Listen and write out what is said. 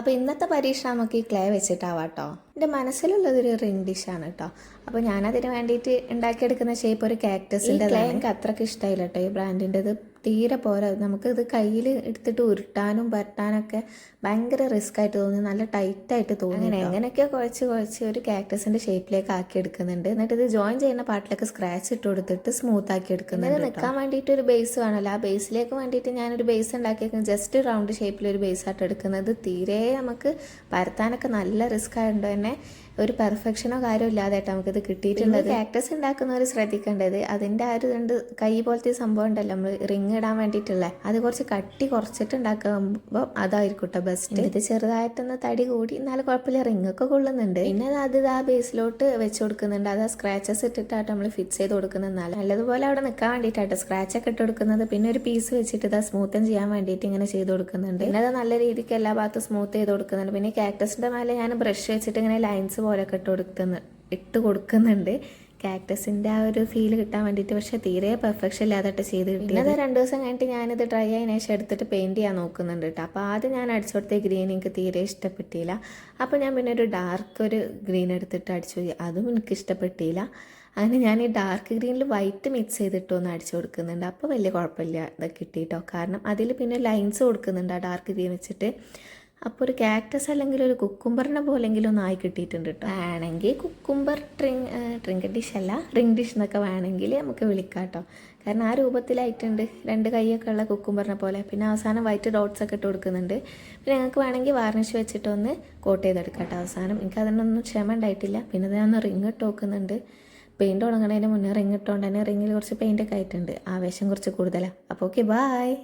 അപ്പോൾ ഇന്നത്തെ പരീക്ഷ നമുക്ക് ഈ ക്ലേ വെച്ചിട്ടാവാം കേട്ടോ എന്റെ മനസ്സിലുള്ളതൊരു റിംഗ് ഡിഷാണ് കേട്ടോ അപ്പോൾ ഞാനതിന് വേണ്ടിയിട്ട് ഉണ്ടാക്കിയെടുക്കുന്ന ഷേപ്പ് ഒരു കാക്ടസിന്റെ ക്ലേ എനിക്ക് അത്രയ്ക്ക് ഇഷ്ടമായില്ല കേട്ടോ ഈ ബ്രാൻഡിന്റെത് തീരെ പോരാ. നമുക്കിത് കയ്യിൽ എടുത്തിട്ട് ഉരുട്ടാനും പരട്ടാനൊക്കെ ഭയങ്കര റിസ്ക് ആയിട്ട് തോന്നി. നല്ല ടൈറ്റ് ആയിട്ട് തോന്നി അങ്ങനെ എങ്ങനെയൊക്കെ കുഴച്ച് കുഴച്ച് ഒരു ക്യാക്ടസിന്റെ ഷേപ്പിലേക്ക് ആക്കി എടുക്കുന്നുണ്ട്. എന്നിട്ട് ഇത് ജോയിൻ ചെയ്യുന്ന പാട്ടിലൊക്കെ സ്ക്രാച്ച് ഇട്ട് കൊടുത്തിട്ട് സ്മൂത്ത് ആക്കി എടുക്കുന്നുണ്ട് നിൽക്കാൻ വേണ്ടിയിട്ട് ഒരു ബേസ് വേണമല്ലോ ആ ബേസിലേക്ക് വേണ്ടിയിട്ട് ഞാനൊരു ബേസ് ഉണ്ടാക്കിയേക്കും ജസ്റ്റ് റൗണ്ട് ഷേപ്പിൽ ഒരു ബേസ് ആയിട്ട് എടുക്കുന്നത്. തീരെ നമുക്ക് പരത്താനൊക്കെ നല്ല റിസ്ക് ആയതുകൊണ്ട് തന്നെ ഒരു പെർഫെക്ഷനോ കാര്യമോ ഇല്ലാതായിട്ട് നമുക്കിത് കിട്ടിയിട്ടുള്ളത്. ക്യാക്ടസ് ഉണ്ടാക്കുന്നവർ ശ്രദ്ധിക്കേണ്ടത് അതിന്റെ ആ ഒരു രണ്ട് കൈ പോലത്തെ സംഭവം ഉണ്ടല്ലോ. നമ്മൾ റിങ് ഇടാൻ വേണ്ടിയിട്ടുള്ള. അത് കുറച്ച് കട്ടി കുറച്ചിട്ട് ഉണ്ടാക്കുമ്പോൾ അതായിരിക്കും കേട്ടോ ബെസ്റ്റ് ഇത് ചെറുതായിട്ടൊന്ന് തടി കൂടി എന്നാലും കുഴപ്പമില്ല റിങ് ഒക്കെ കൊള്ളുന്നുണ്ട്. പിന്നെ അത് ഇത് ആ ബേസിലോട്ട് വെച്ച് കൊടുക്കുന്നുണ്ട്. അത് ആ സ്ക്രാച്ചസ് ഇട്ടിട്ടാണ് നമ്മൾ ഫിക്സ് ചെയ്ത് കൊടുക്കുന്നത്. നല്ലതുപോലെ അവിടെ നിൽക്കാൻ വേണ്ടിയിട്ടാട്ടോ സ്ക്രാച്ച് ഒക്കെ ഇട്ട് കൊടുക്കുന്നത്. പിന്നെ ഒരു പീസ് വെച്ചിട്ട് ഇത് സ്മൂത്തൻ ചെയ്യാൻ വേണ്ടിയിട്ട് ഇങ്ങനെ ചെയ്ത് കൊടുക്കുന്നുണ്ട്. പിന്നെ അത് നല്ല രീതിക്ക് എല്ലാ ഭാഗത്തും സ്മൂത്ത് ചെയ്ത് കൊടുക്കുന്നുണ്ട്. പിന്നെ ക്യാക്ടസിന്റെ മേലെ ഞാൻ ബ്രഷ് വെച്ചിട്ട് ഇങ്ങനെ ലൈൻസ് പോലെയൊക്കെ ഇട്ട് കൊടുക്കുന്നു ഇട്ട് കൊടുക്കുന്നുണ്ട്. കാക്ടസിന്റെ ആ ഒരു ഫീൽ കിട്ടാൻ വേണ്ടിയിട്ട് പക്ഷേ തീരെ പെർഫെക്ഷൻ ഇല്ലാതായിട്ട് ചെയ്ത് കിട്ടി അത് രണ്ട് ദിവസം കഴിഞ്ഞിട്ട് ഞാനിത് ട്രൈ ആയതിനു ശേഷം എടുത്തിട്ട് പെയിന്റ് ചെയ്യാൻ നോക്കുന്നുണ്ട് കേട്ടോ. അപ്പോൾ ആദ്യം ഞാൻ അടിച്ചു കൊടുത്ത ഗ്രീൻ എനിക്ക് തീരെ ഇഷ്ടപ്പെട്ടില്ല. അപ്പോൾ ഞാൻ പിന്നെ ഒരു ഡാർക്ക് ഒരു ഗ്രീൻ എടുത്തിട്ട് അടിച്ചു അതും എനിക്ക് ഇഷ്ടപ്പെട്ടില്ല. അങ്ങനെ ഞാൻ ഈ ഡാർക്ക് ഗ്രീനിൽ വൈറ്റ് മിക്സ് ചെയ്തിട്ട് ഒന്ന് അടിച്ചു കൊടുക്കുന്നുണ്ട്. അപ്പോൾ വലിയ കുഴപ്പമില്ല. ഇത് കിട്ടിയിട്ടോ. കാരണം അതിൽ പിന്നെ ലൈൻസ് കൊടുക്കുന്നുണ്ട് ആ ഡാർക്ക് ഗ്രീൻ വെച്ചിട്ട്. അപ്പോൾ ഒരു കാക്ടസ് അല്ലെങ്കിൽ ഒരു കുക്കുംബറിനെ പോലെങ്കിലും ഒന്ന് ആയി കിട്ടിയിട്ടുണ്ട് കേട്ടോ വേണമെങ്കിൽ കുക്കുംബർ ട്രിങ് ട്രിങ്ക് ഡിഷ് അല്ല റിങ് ഡിഷ് എന്നൊക്കെ വേണമെങ്കിൽ നമുക്ക് വിളിക്കാം കേട്ടോ കാരണം ആ രൂപത്തിലായിട്ടുണ്ട്. രണ്ട് കൈയൊക്കെ ഉള്ള കുക്കുംബറിനെ പോലെ. പിന്നെ അവസാനം വൈറ്റ് ഡോട്ട്സ് ഒക്കെ ഇട്ട് കൊടുക്കുന്നുണ്ട്. പിന്നെ ഞങ്ങൾക്ക് വേണമെങ്കിൽ വാർണിഷ് വെച്ചിട്ടൊന്ന് കോട്ട് ചെയ്തെടുക്കാം കേട്ടോ അവസാനം. എനിക്ക് അതിനൊന്നും ക്ഷമ ഉണ്ടായിട്ടില്ല. പിന്നെ ഞാൻ ഒന്ന് റിങ് ഇട്ട് നോക്കുന്നുണ്ട് പെയിന്റ് ഉണങ്ങണതിന് മുന്നേ റിങ് ഇട്ടുകൊണ്ട് തന്നെ റിങ്ങിൽ കുറച്ച് പെയിന്റൊക്കെ ആയിട്ടുണ്ട്. ആവേശം കുറച്ച് കൂടുതലാണ് അപ്പോൾ ഓക്കെ ബായ്